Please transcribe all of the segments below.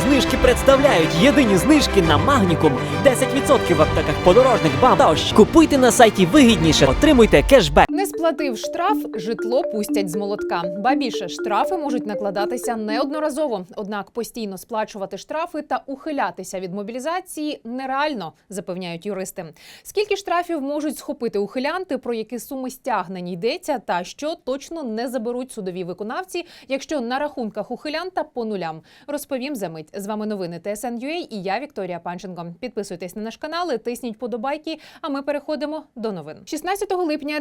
Знижки представляють єдині знижки на Магнікум. 10% в аптеках подорожних бам та ощ. Купуйте на сайті вигідніше, отримуйте кешбек. Сплатив штраф, житло пустять з молотка. Ба більше штрафи можуть накладатися неодноразово. Однак постійно сплачувати штрафи та ухилятися від мобілізації нереально, запевняють юристи. Скільки штрафів можуть схопити ухилянти, про які суми стягнень йдеться, та що точно не заберуть судові виконавці, якщо на рахунках ухилянта по нулям. Розповім за мить. З вами новини ТСН.UA і я Вікторія Панченко. Підписуйтесь на наш канал, тисніть подобайки. А ми переходимо до новин. 16 липня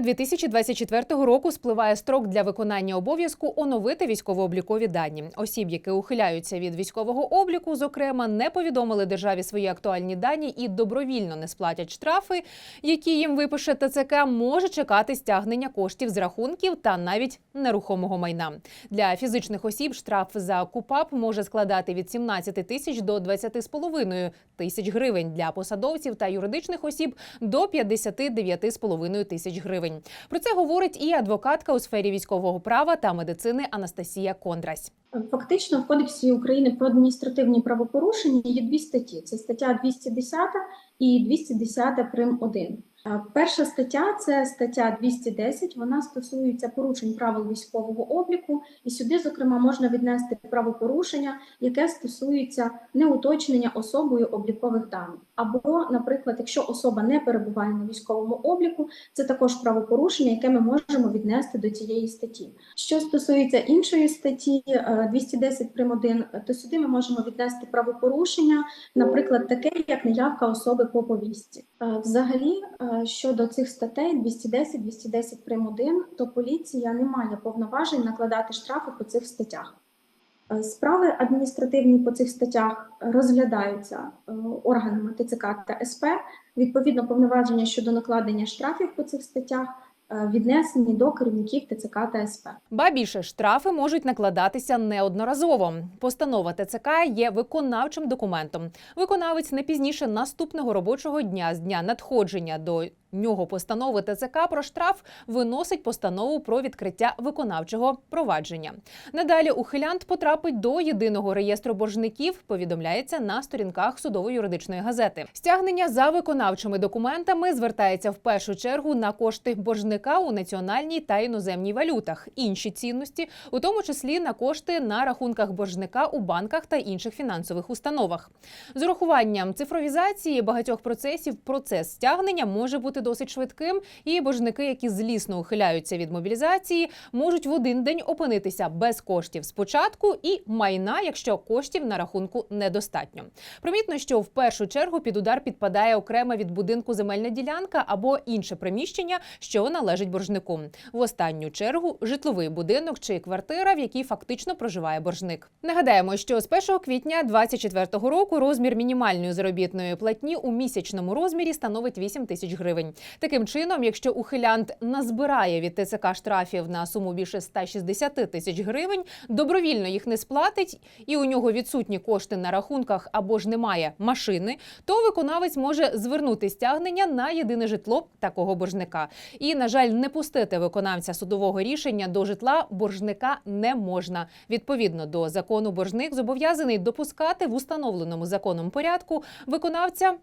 2024 року спливає строк для виконання обов'язку оновити військово-облікові дані. Осіб, які ухиляються від військового обліку, зокрема, не повідомили державі свої актуальні дані і добровільно не сплатять штрафи, які їм випише ТЦК, може чекати стягнення коштів з рахунків та навіть нерухомого майна. Для фізичних осіб штраф за КУПАП може складати від 17 тисяч до 20,5 тисяч гривень. Для посадовців та юридичних осіб до 59,5 тисяч гривень. Про це говорить і адвокатка у сфері військового права та медицини Анастасія Кондрась. Фактично, в Кодексі України про адміністративні правопорушення є дві статті: це стаття 210 і 210 прим. 1. Е, Перша стаття це стаття 210. Вона стосується порушень правил військового обліку, і сюди, зокрема, можна віднести правопорушення, яке стосується неуточнення особою облікових даних. Або, наприклад, якщо особа не перебуває на військовому обліку, це також правопорушення, яке ми можемо віднести до цієї статті. Що стосується іншої статті е, 210 прим. 1, то сюди ми можемо віднести правопорушення, наприклад, таке, як неявка особи по повістці. Е, Взагалі, е, щодо цих статей 210, 210 прим. 1, то поліція не має повноважень накладати штрафи по цих статтях. Е, Справи адміністративні по цих статтях розглядаються е, органами ТЦК та СП. Відповідно, повноваження щодо накладення штрафів по цих статтях е, віднесені до керівників ТЦК та СП. Ба більше штрафи можуть накладатися неодноразово. Постанова ТЦК є виконавчим документом. Виконавець не пізніше наступного робочого дня з дня надходження до нього постанови ТЦК про штраф виносить постанову про відкриття виконавчого провадження. Надалі ухилянт потрапить до єдиного реєстру боржників. Повідомляється на сторінках судово-юридичної газети. Стягнення за виконавчими документами звертається в першу чергу на кошти боржника у національній та іноземній валютах. Інші цінності, у тому числі на кошти на рахунках боржника у банках та інших фінансових установах. З урахуванням цифровізації багатьох процесів процес стягнення може бути досить швидким, і боржники, які злісно ухиляються від мобілізації, можуть в один день опинитися без коштів спочатку і майна, якщо коштів на рахунку недостатньо. Примітно, що в першу чергу під удар підпадає окрема від будинку земельна ділянка або інше приміщення, що належить боржнику. В останню чергу житловий будинок чи квартира, в якій фактично проживає боржник. Нагадаємо, що з 1 квітня 2024 року розмір мінімальної заробітної платні у місячному розмірі становить 8 тисяч гривень. Таким чином, якщо ухилянт назбирає від ТЦК штрафів на суму більше 160 тисяч гривень, добровільно їх не сплатить, і у нього відсутні кошти на рахунках або ж немає машини, то виконавець може звернути стягнення на єдине житло такого боржника. І, на жаль, не пустити виконавця судового рішення до житла боржника не можна. Відповідно до закону, боржник зобов'язаний допускати в установленому законом порядку виконавця.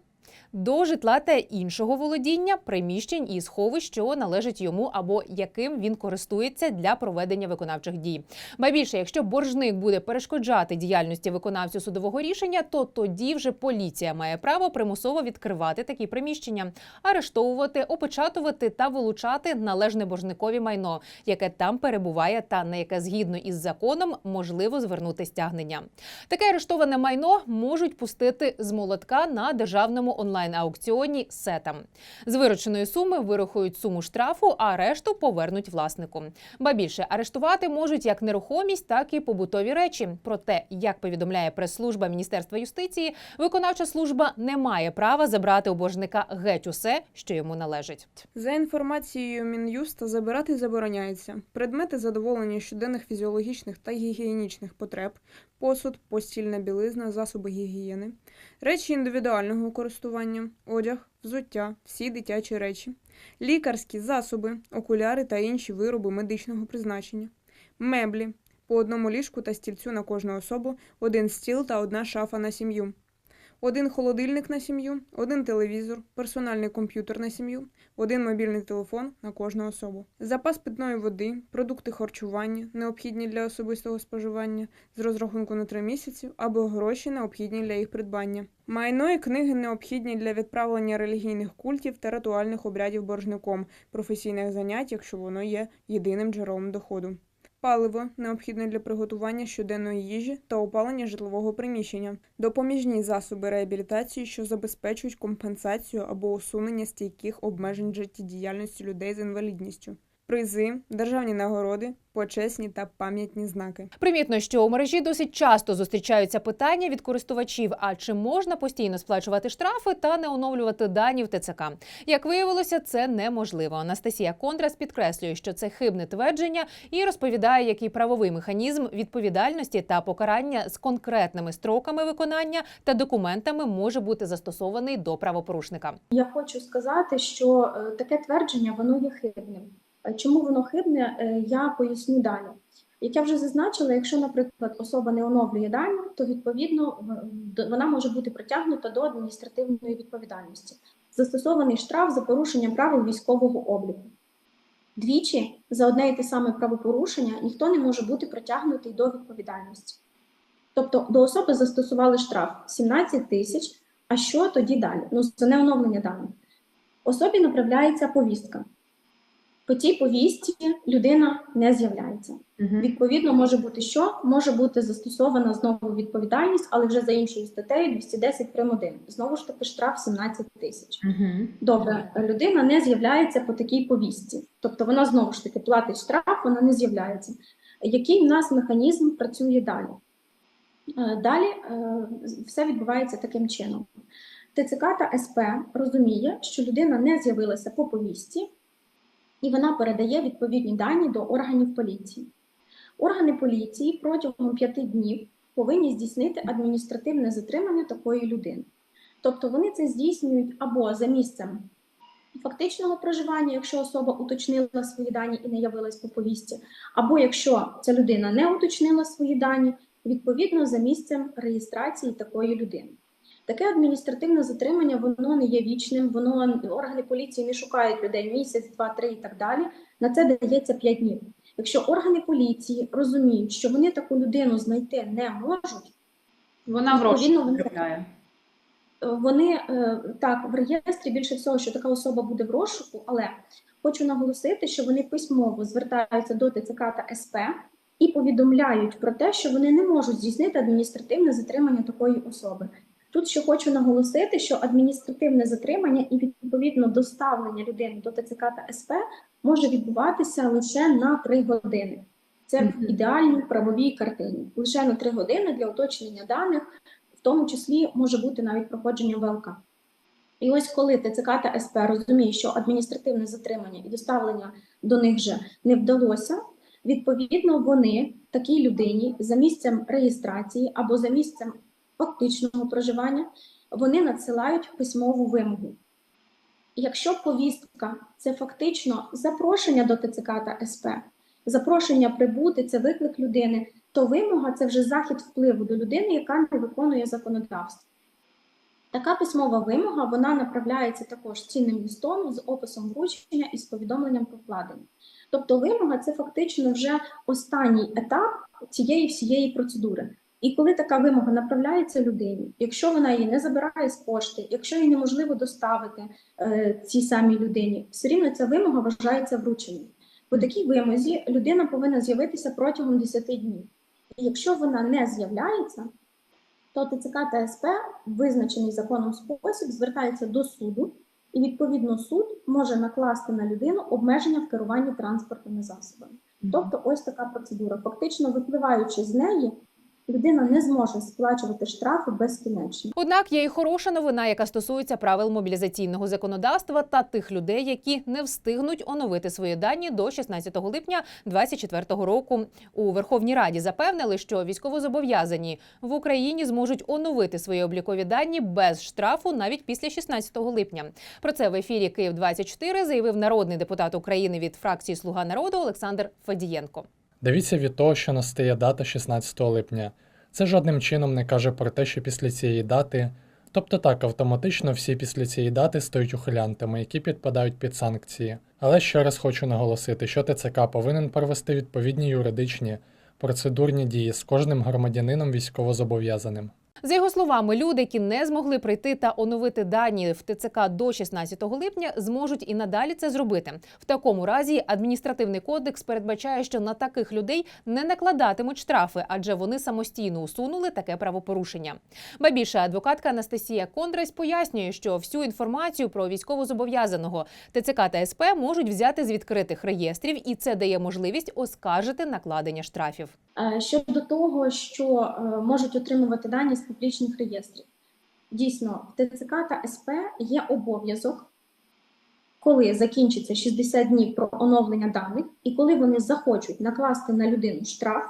До житла та іншого володіння, приміщень і сховищ, що належить йому або яким він користується для проведення виконавчих дій. Ба більше, якщо боржник буде перешкоджати діяльності виконавцю судового рішення, то тоді вже поліція має право примусово відкривати такі приміщення, арештовувати, опечатувати та вилучати належне боржникові майно, яке там перебуває, та на яке згідно із законом можливо звернути стягнення. Таке арештоване майно можуть пустити з молотка на державному онлайн-аукціоні сетам. З вирученої суми вирахують суму штрафу, а решту повернуть власнику. Ба більше арештувати можуть як нерухомість, так і побутові речі. Проте, як повідомляє прес-служба Міністерства юстиції, виконавча служба не має права забрати у боржника геть усе, що йому належить. За інформацією Мін'юста, забирати забороняється предмети задоволення щоденних фізіологічних та гігієнічних потреб, посуд, постільна білизна, засоби гігієни, речі індивідуального користування, одяг, взуття, всі дитячі речі, лікарські засоби, окуляри та інші вироби медичного призначення, меблі, по одному ліжку та стільцю на кожну особу, один стіл та одна шафа на сім'ю. Один холодильник на сім'ю, один телевізор, персональний комп'ютер на сім'ю, один мобільний телефон на кожну особу, запас питної води, продукти харчування, необхідні для особистого споживання, з розрахунку на три місяці, або гроші необхідні для їх придбання. Майно і книги необхідні для відправлення релігійних культів та ритуальних обрядів боржником, професійних занять, якщо воно є єдиним джерелом доходу. Паливо необхідне для приготування щоденної їжі та опалення житлового приміщення, допоміжні засоби реабілітації, що забезпечують компенсацію або усунення стійких обмежень життєдіяльності людей з інвалідністю, призи, державні нагороди, почесні та пам'ятні знаки. Примітно, що у мережі досить часто зустрічаються питання від користувачів: а чи можна постійно сплачувати штрафи та не оновлювати дані в ТЦК? Як виявилося, це неможливо. Анастасія Кондрас підкреслює, що це хибне твердження, і розповідає, який правовий механізм відповідальності та покарання з конкретними строками виконання та документами може бути застосований до правопорушника. Я хочу сказати, що е, таке твердження воно є хибним. Е, Чому воно хибне, е, я поясню далі. Як я вже зазначила, якщо, наприклад, особа не оновлює дані, то відповідно вона може бути притягнута до адміністративної відповідальності. Застосований штраф за порушення правил військового обліку. Двічі за одне і те саме правопорушення ніхто не може бути притягнутий до відповідальності. Тобто до особи застосували штраф 17 тисяч, а що тоді далі? Ну, це не оновлення даних. Особі направляється повістка. По цій повістці людина не з'являється. Відповідно, може бути що? Може бути застосована знову відповідальність, але вже за іншою статтею 210 прим. 1. Знову ж таки, штраф 17 тисяч. Добре, людина не з'являється по такій повістці. Тобто вона знову ж таки платить штраф, вона не з'являється. Який в нас механізм працює далі? Е, Далі е, все відбувається таким чином. ТЦК та СП розуміє, що людина не з'явилася по повістці, і вона передає відповідні дані до органів поліції. Органи поліції протягом п'яти днів повинні здійснити адміністративне затримання такої людини. Тобто вони це здійснюють або за місцем фактичного проживання, якщо особа уточнила свої дані і не явилась по повістці, або якщо ця людина не уточнила свої дані, відповідно за місцем реєстрації такої людини. Таке адміністративне затримання воно не є вічним, воно органи поліції не шукають людей місяць, два, три і так далі. На це дається 5 днів. Якщо органи поліції розуміють, що вони таку людину знайти не можуть, Вона в розшук вони- потрапляє. вони е, так в реєстрі більше всього, що така особа буде в розшуку, але хочу наголосити, що вони письмово звертаються до ТЦК та СП і повідомляють про те, що вони не можуть здійснити адміністративне затримання такої особи. Тут ще хочу наголосити, що адміністративне затримання і відповідно доставлення людини до ТЦК та СП може відбуватися лише на 3 години. Це в ідеальній правовій картині. Лише на 3 години для уточнення даних в тому числі може бути навіть проходження ВЛК. І ось коли ТЦК та СП розуміє, що адміністративне затримання і доставлення до них вже не вдалося, відповідно, вони такій людині за місцем реєстрації або за місцем фактичного проживання вони надсилають письмову вимогу. Якщо повістка це фактично запрошення до ТЦК та СП, запрошення прибути це виклик людини, то вимога це вже захід впливу до людини, яка не виконує законодавство. Така письмова вимога вона направляється також цінним листом з описом вручення і з повідомленням про вкладення. Тобто вимога це фактично вже останній етап цієї всієї процедури. І коли така вимога направляється людині, якщо вона її не забирає з пошти, якщо її неможливо доставити е, цій самій людині, все рівно ця вимога вважається врученням. По такій вимозі людина повинна з'явитися протягом 10 днів. І якщо вона не з'являється, то ТЦК та СП визначений законом спосіб звертається до суду, і відповідно суд може накласти на людину обмеження в керуванні транспортними засобами. Тобто, ось така процедура. Фактично, випливаючи з неї, людина не зможе сплачувати штрафи безкінечно. Однак є і хороша новина, яка стосується правил мобілізаційного законодавства та тих людей, які не встигнуть оновити свої дані до 16 липня 2024 року. У Верховній Раді запевнили, що військовозобов'язані в Україні зможуть оновити свої облікові дані без штрафу навіть після 16 липня. Про це в ефірі Київ 24 заявив народний депутат України від фракції Слуга народу Олександр Федієнко. Дивіться від того, що настає дата 16 липня. Це жодним чином не каже про те, що після цієї дати, тобто так, автоматично всі після цієї дати стають ухилянтами, які підпадають під санкції. Але ще раз хочу наголосити, що ТЦК повинен провести відповідні юридичні процедурні дії з кожним громадянином військовозобов'язаним. За його словами, люди, які не змогли прийти та оновити дані в ТЦК до 16 липня, зможуть і надалі це зробити. В такому разі адміністративний кодекс передбачає, що на таких людей не накладатимуть штрафи, адже вони самостійно усунули таке правопорушення. Ба більше адвокатка Анастасія Кондрась пояснює, що всю інформацію про військовозобов'язаного ТЦК та СП можуть взяти з відкритих реєстрів, і це дає можливість оскаржити накладення штрафів. Е, Щодо того, що е, можуть отримувати дані з публічних реєстрів, дійсно, в ТЦК та СП є обов'язок, коли закінчиться 60 днів про оновлення даних, і коли вони захочуть накласти на людину штраф,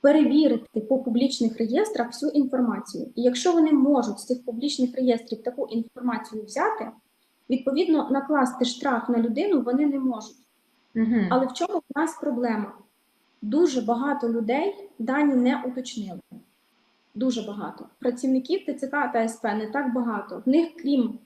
перевірити по публічних реєстрах всю інформацію. І якщо вони можуть з цих публічних реєстрів таку інформацію взяти, відповідно накласти штраф на людину вони не можуть. Але в чому в нас проблема? Дуже багато людей дані не уточнили. Дуже багато. Працівників ТЦК та СП не так багато. В них, крім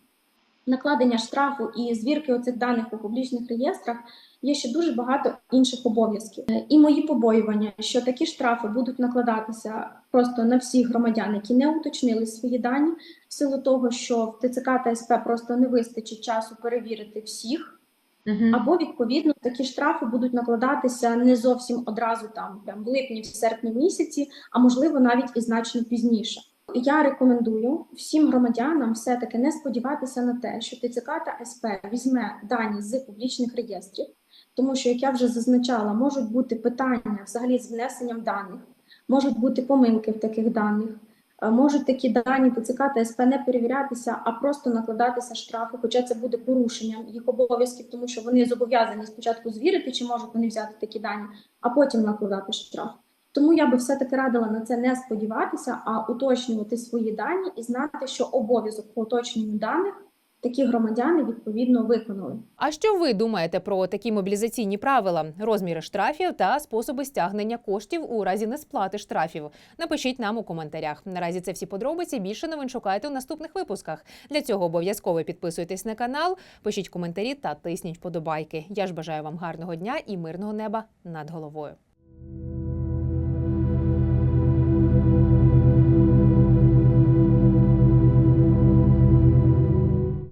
накладення штрафу і звірки оцих даних у публічних реєстрах, є ще дуже багато інших обов'язків. Е, І мої побоювання, що такі штрафи будуть накладатися просто на всіх громадян, які не уточнили свої дані, в силу того, що в ТЦК та СП просто не вистачить часу перевірити всіх. Або відповідно такі штрафи будуть накладатися не зовсім одразу, там прям в липні, в серпні місяці, а можливо навіть і значно пізніше. Я рекомендую всім громадянам все-таки не сподіватися на те, що ТЦК та СП візьме дані з публічних реєстрів, тому що, як я вже зазначала, можуть бути питання взагалі з внесенням даних, можуть бути помилки в таких даних. Е, Можуть такі дані ТЦК та СП не перевірятися, а просто накладатися штрафи, хоча це буде порушенням їх обов'язків, тому що вони зобов'язані спочатку звірити, чи можуть вони взяти такі дані, а потім накладати штраф. Тому я би все-таки радила на це не сподіватися, а уточнювати свої дані і знати, що обов'язок по уточненню даних такі громадяни відповідно виконали. А що ви думаєте про такі мобілізаційні правила, розміри штрафів та способи стягнення коштів у разі несплати штрафів? Напишіть нам у коментарях. Наразі це всі подробиці. Більше новин шукайте у наступних випусках. Для цього обов'язково підписуйтесь на канал, пишіть коментарі та тисніть вподобайки. Я ж бажаю вам гарного дня і мирного неба над головою.